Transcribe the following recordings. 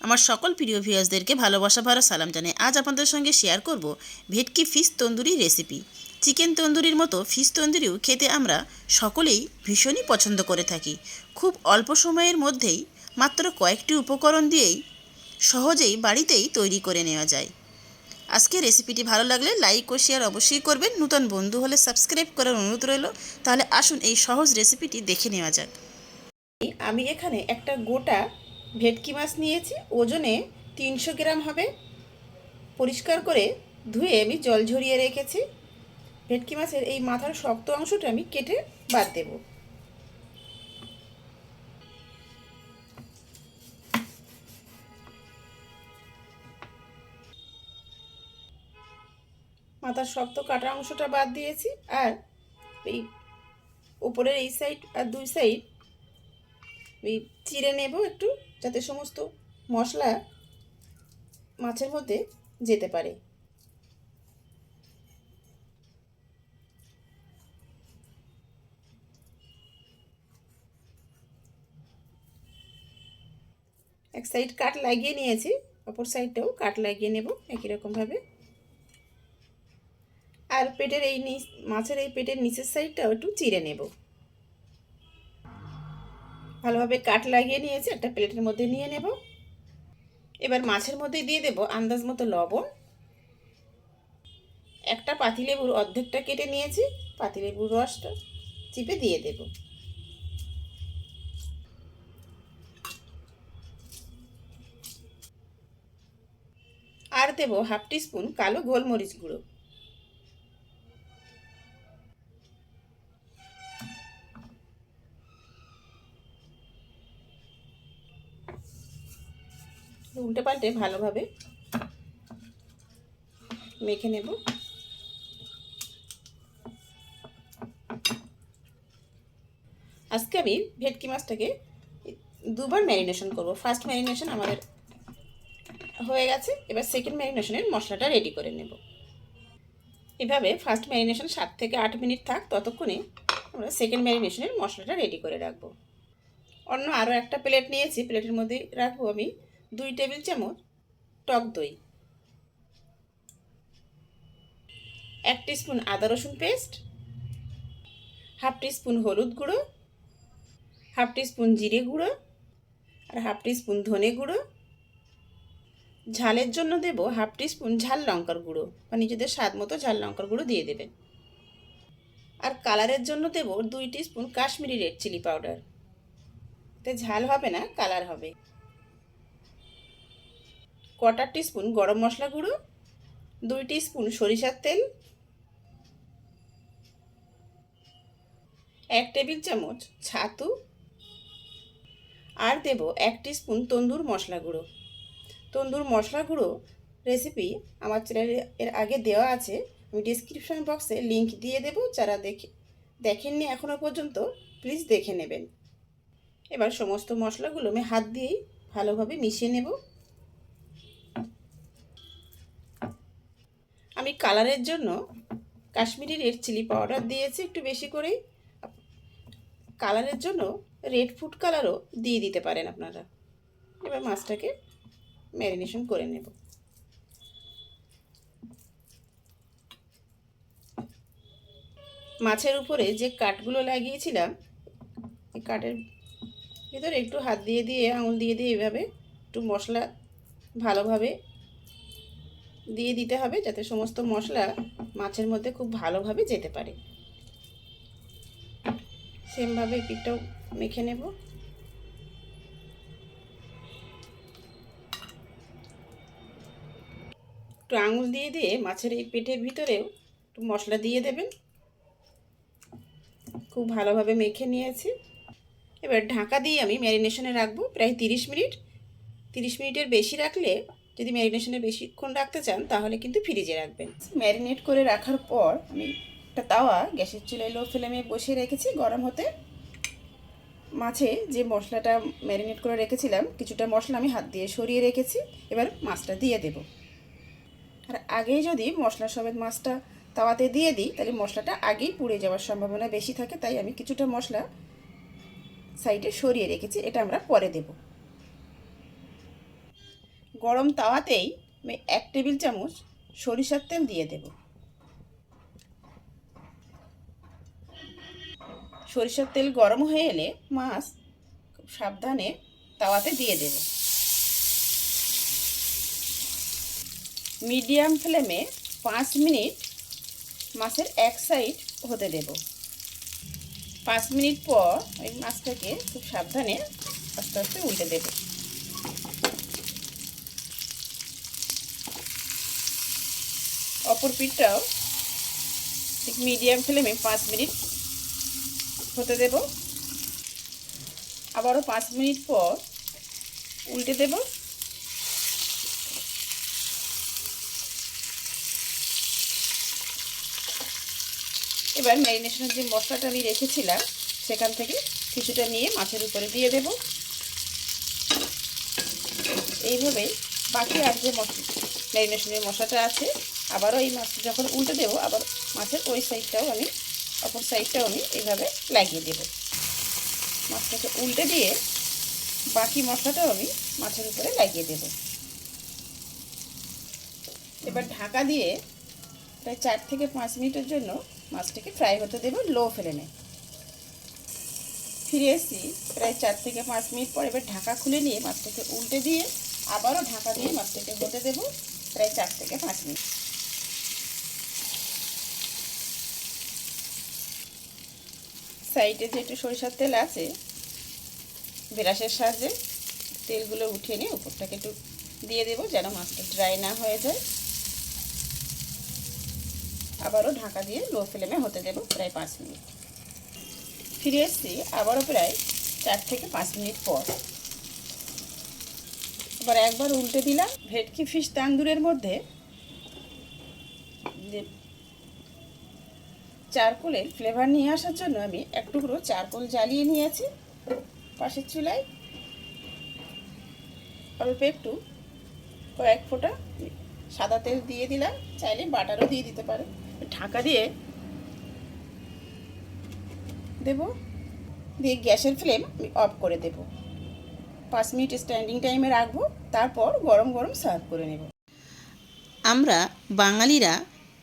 আমার সকল প্রিয় ভিউয়ার্সদেরকে ভালোবাসা ভরা সালাম জানাই আজ আপনাদের সঙ্গে শেয়ার করব ভেটকি ফিশ তন্দুরি রেসিপি চিকেন তন্দুরির মতো ফিশ তন্দুরিও খেতে আমরা সকলেই ভীষণই পছন্দ করে থাকি। খুব অল্প সময়ের মধ্যেই মাত্র কয়েকটি উপকরণ দিয়েই সহজেই বাড়িতেই তৈরি করে নেওয়া যায়। আজকে রেসিপিটি ভালো লাগলে লাইক ও শেয়ার অবশ্যই করবেন। নূতন বন্ধু হলে সাবস্ক্রাইব করার অনুরোধ রইল। তাহলে আসুন এই সহজ রেসিপিটি দেখে নেওয়া যাক। আমি এখানে একটা গোটা ভেটকি মাছ নিয়েছি, ওজনে তিনশো গ্রাম হবে। পরিষ্কার করে ধুয়ে আমি জল ঝরিয়ে রেখেছি। ভেটকি মাছের এই মাথার শক্ত অংশটা আমি কেটে বাদ দেব। মাথার শক্ত কাটা অংশটা বাদ দিয়েছি, আর এই উপরের এই সাইড আর দুই সাইড এই চিড়ে নেব একটু, যাতে সমস্ত মশলা মাছের মধ্যে যেতে পারে। এক সাইড কাট লাগিয়ে নিয়েছি, অপর সাইডটাও কাট লাগিয়ে নেব একই রকমভাবে। আর পেটের এই মাছের এই পেটের নিচের সাইডটাও একটু চিড়ে নেব। ভালোভাবে কাট লাগিয়ে নিয়েছি, একটা প্লেটের মধ্যে নিয়ে নেব। এবার মাছের মধ্যে দিয়ে দেব আন্দাজ মতো লবণ। একটা পাতিলেবুর অর্ধেকটা কেটে নিয়েছি, পাতিলেবুর রসটা চিপে দিয়ে দেব। আর দেব হাফ টিস্পুন কালো গোলমরিচ গুঁড়ো। উল্টে পাল্টে ভালোভাবে মেখে নেব। আজকে আমি ভেটকি মাছটাকে দুবার ম্যারিনেশন করব। ফার্স্ট ম্যারিনেশন আমাদের হয়ে গেছে, এবার সেকেন্ড ম্যারিনেশনের মশলাটা রেডি করে নেব। এভাবে ফার্স্ট ম্যারিনেশন সাত থেকে আট মিনিট থাক, ততক্ষণে আমরা সেকেন্ড ম্যারিনেশনের মশলাটা রেডি করে রাখব। অন্য আরও একটা প্লেট নিয়েছি প্লেটের মধ্যে রাখব আমি দুই টেবিল চামচ টক দই, এক স্পুন আদা রসুন পেস্ট, হাফ স্পুন হলুদ গুঁড়ো, হাফ স্পুন জিরে গুঁড়ো আর হাফ স্পুন ধনে গুঁড়ো। ঝালের জন্য দেব হাফ স্পুন ঝাল লঙ্কার গুঁড়ো, বা নিজেদের স্বাদ মতো ঝাল লঙ্কার গুঁড়ো দিয়ে দেবেন। আর কালারের জন্য দেব দুই spoon Kashmiri red chilli powder. এতে ঝাল হবে না, কালার হবে। কোয়ার্টার টিস্পুন গরম মশলা গুঁড়ো, দুই স্পুন সরিষার তেল, এক টেবিল চামচ ছাতু, আর দেব এক স্পুন তন্দুর মশলা গুঁড়ো। তন্দুর মশলা গুঁড়ো রেসিপি আমার চ্যানেলে এর আগে দেওয়া আছে, আমি ডিসক্রিপশন বক্সে লিংক দিয়ে দেব, যারা দেখে, দেখেননি এখনও পর্যন্ত প্লিজ দেখে নেবেন। এবার সমস্ত মশলাগুলো আমি হাত দিয়েই ভালোভাবে মিশিয়ে নেব। আমি কালারের জন্য কাশ্মীরি রেড চিলি পাউডার দিয়েছি একটু বেশি করেই। কালারের জন্য রেড ফুড কালারও দিয়ে দিতে পারেন আপনারা। এবার মাছটাকে ম্যারিনেশন করে নেব। মাছের উপরে যে কাঠগুলো লাগিয়েছিলাম, এই কাঠের ভিতরে একটু হাত দিয়ে দিয়ে, আঙুল দিয়ে দিয়ে এভাবে একটু মশলা ভালোভাবে দিয়ে দিতে হবে যাতে সমস্ত মশলা মাছের মধ্যে খুব ভালোভাবে যেতে পারে। সেমভাবে পিঠটাও মেখে নেব। একটু আঙুল দিয়ে দিয়ে মাছের এই পেটের ভিতরেও একটু মশলা দিয়ে দেবেন। খুব ভালোভাবে মেখে নিয়েছি। এবার ঢাকা দিয়ে আমি ম্যারিনেশনে রাখব প্রায় তিরিশ মিনিট। তিরিশ মিনিটের বেশি রাখলে যদি ম্যারিনেশনে বেশিক্ষণ রাখতে চান, তাহলে কিন্তু ফ্রিজে রাখবেন। ম্যারিনেট করে রাখার পর আমি একটা তাওয়া গ্যাসের চুলায় লো ফ্লেমে বসিয়ে রেখেছি। গরম হতে মাছে যে মশলাটা ম্যারিনেট করে রেখেছিলাম, কিছুটা মশলা আমি হাত দিয়ে সরিয়ে রেখেছি। এবার মাছটা দিয়ে দেব। আর আগেই যদি মশলা সমেত মাছটা তাওয়াতে দিয়ে দিই, তাহলে মশলাটা আগেই পুড়ে যাওয়ার সম্ভাবনা বেশি থাকে। তাই আমি কিছুটা মশলা সাইডে সরিয়ে রেখেছি। এটা আমরা পরে দেব। গরম তাওয়াতেই আমি এক টেবিল চামচ সরিষার তেল দিয়ে দেব। সরিষার তেল গরম হয়ে এলে মাছ সাবধানে তাওয়াতে দিয়ে দেব। মিডিয়াম ফ্লেমে পাঁচ মিনিট মাছের এক সাইড হতে দেব। পাঁচ মিনিট পর ওই মাছটাকে খুব সাবধানে আস্তে আস্তে উল্টে দেব। অপর পিঠটাও ঠিক মিডিয়াম ফ্লেমে পাঁচ মিনিট হতে দেব। আবারও পাঁচ মিনিট পর উল্টে দেব। এবার ম্যারিনেশনের যে মশলাটা আমি রেখেছিলাম, সেখান থেকে কিছুটা নিয়ে মাছের উপরে দিয়ে দেব। এইভাবেই বাকি আর যে ম্যারিনেশনের মশলাটা আছে আবারও এই মাছটা যখন উল্টে দেবো, আবার মাছের ওই সাইডটাও আমি, অপর সাইডটাও আমি এইভাবে লাগিয়ে দেব। মাছটাকে উল্টে দিয়ে বাকি মশলাটাও আমি মাছের উপরে লাগিয়ে দেব। এবার ঢাকা দিয়ে প্রায় চার থেকে পাঁচ মিনিটের জন্য মাছটাকে ফ্রাই হতে দেবো লো ফ্লেমে ফিরে এসেছি প্রায় চার থেকে পাঁচ মিনিট পর এবার ঢাকা খুলে নিয়ে মাছটাকে উল্টে দিয়ে আবারও ঢাকা দিয়ে মাছটাকে হতে দেবো প্রায় চার থেকে পাঁচ মিনিট। সাইডে যে একটু সরিষার তেল আছে ব্রাশের সাহায্যে তেলগুলো উঠিয়ে নিয়ে উপরটাকে একটু দিয়ে দেবো যেন মাছটা ড্রাই না হয়ে যায়। আবারও ঢাকা দিয়ে লো ফ্লেমে হতে দেবো প্রায় পাঁচ মিনিট। ফিরে এসেছি আবারও প্রায় চার থেকে পাঁচ মিনিট পর। আবার একবার উল্টে দিলাম ভেটকি ফিশ তান্দুরের মধ্যে। চারকোলের ফ্লেভার নিয়ে আসার জন্য আমি এক টুকরো চারকোল জ্বালিয়ে নিয়েছি। পাশের চুলায় অল্প একটু কয়েক ফোঁটা সাদা তেল দিয়ে দিলাম। চাইলে বাটারও দিয়ে দিতে পারে ঢাকা দিয়ে দেব। দিয়ে গ্যাসের ফ্লেম আমি অফ করে দেব। পাঁচ মিনিট স্ট্যান্ডিং টাইমে রাখব। তারপর গরম গরম সার্ভ করে নেব। আমরা বাঙালিরা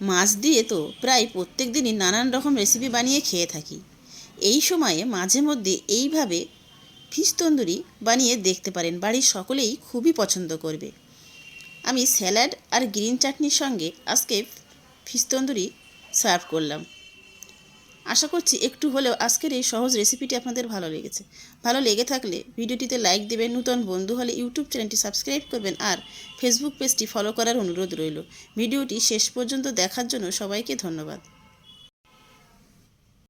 মাছ দিয়ে তো প্রায় প্রত্যেক দিনই নানান রকম রেসিপি বানিয়ে খেয়ে থাকি। এই সময়ে মাঝে মধ্যে এইভাবে ফিশ তন্দুরি বানিয়ে দেখতে পারেন, বাড়ির সকলেই খুবই পছন্দ করবে। আমি স্যালাড আর গ্রিন চাটনির সঙ্গে আজকে ফিশ তন্দুরি সার্ভ করলাম। আশা করছি একটু হলেও আজকের এই সহজ রেসিপিটি আপনাদের ভালো লেগেছে। ভালো লেগে থাকলে ভিডিওটিতে লাইক দেবেন, নূতন বন্ধু হলে ইউটিউব চ্যানেলটি সাবস্ক্রাইব করবেন আর ফেসবুক পেজটি ফলো করার অনুরোধ রইল। ভিডিওটি শেষ পর্যন্ত দেখার জন্য সবাইকে ধন্যবাদ।